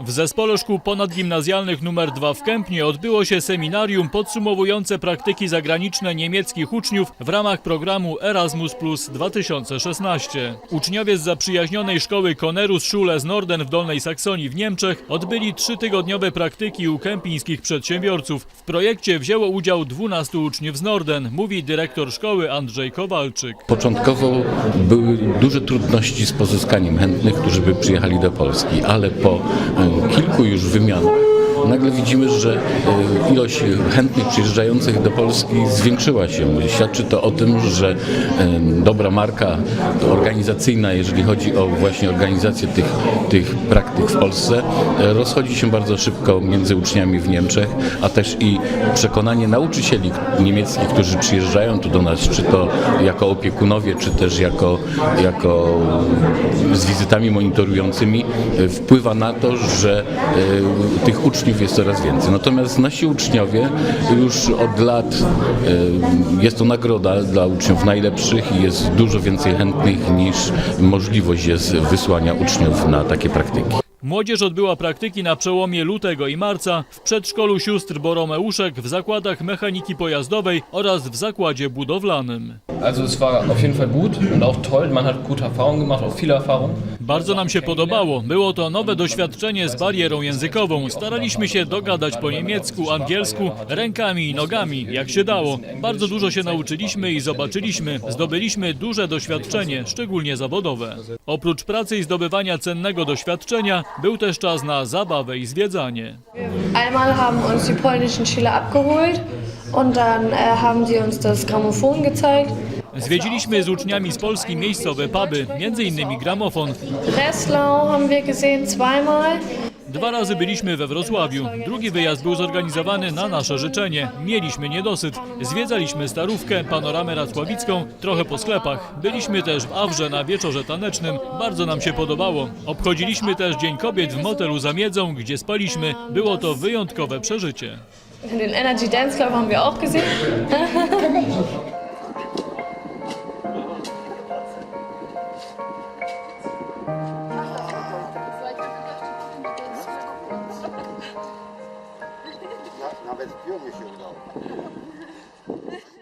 W Zespole Szkół Ponadgimnazjalnych nr 2 w Kępnie odbyło się seminarium podsumowujące praktyki zagraniczne niemieckich uczniów w ramach programu Erasmus Plus 2016. Uczniowie z zaprzyjaźnionej szkoły Konerus Schule z Norden w Dolnej Saksonii w Niemczech odbyli trzytygodniowe praktyki u kępińskich przedsiębiorców. W projekcie wzięło udział 12 uczniów z Norden, mówi dyrektor szkoły Andrzej Kowalczyk. Początkowo były duże trudności z pozyskaniem chętnych, którzy by przyjechali do Polski, ale po kilku już wymianach nagle widzimy, że e, ilość chętnych przyjeżdżających do Polski zwiększyła się. Świadczy to o tym, że e, dobra marka organizacyjna, jeżeli chodzi o właśnie organizację tych, tych praktyk w Polsce, e, rozchodzi się bardzo szybko między uczniami w Niemczech, a też i przekonanie nauczycieli niemieckich, którzy przyjeżdżają tu do nas, czy to jako opiekunowie, czy też jako, jako z wizytami monitorującymi, wpływa na to, że tych uczniów jest coraz więcej. Natomiast nasi uczniowie już od lat e, jest to nagroda dla uczniów najlepszych i jest dużo więcej chętnych niż możliwość jest wysłania uczniów na takie praktyki. Młodzież odbyła praktyki na przełomie lutego i marca w przedszkolu sióstr Boromeuszek, w zakładach mechaniki pojazdowej oraz w zakładzie budowlanym. Also es war auf jeden Fall gut und auch toll. Man hat gute Erfahrungen gemacht, auch viele Erfahrungen. Bardzo nam się podobało. Było to nowe doświadczenie z barierą językową. Staraliśmy się dogadać po niemiecku, angielsku, rękami i nogami, jak się dało. Bardzo dużo się nauczyliśmy i zobaczyliśmy. Zdobyliśmy duże doświadczenie, szczególnie zawodowe. Oprócz pracy i zdobywania cennego doświadczenia, był też czas na zabawę i zwiedzanie. Einmal haben uns die polnischen Schüler abgeholt und dann äh, haben sie uns das Grammophon gezeigt. Zwiedziliśmy z uczniami z Polski miejscowe puby, między innymi gramofon. Breslau haben wir gesehen zweimal. Dwa razy byliśmy we Wrocławiu. Drugi wyjazd był zorganizowany na nasze życzenie. Mieliśmy niedosyt. Zwiedzaliśmy Starówkę, panoramę racławicką, trochę po sklepach. Byliśmy też w Awrze na wieczorze tanecznym. Bardzo nam się podobało. Obchodziliśmy też Dzień Kobiet w motelu za Miedzą, gdzie spaliśmy. Było to wyjątkowe przeżycie. Den Energy Dance Club haben wir auch gesehen. Ahmet gidiyor mu işi burada?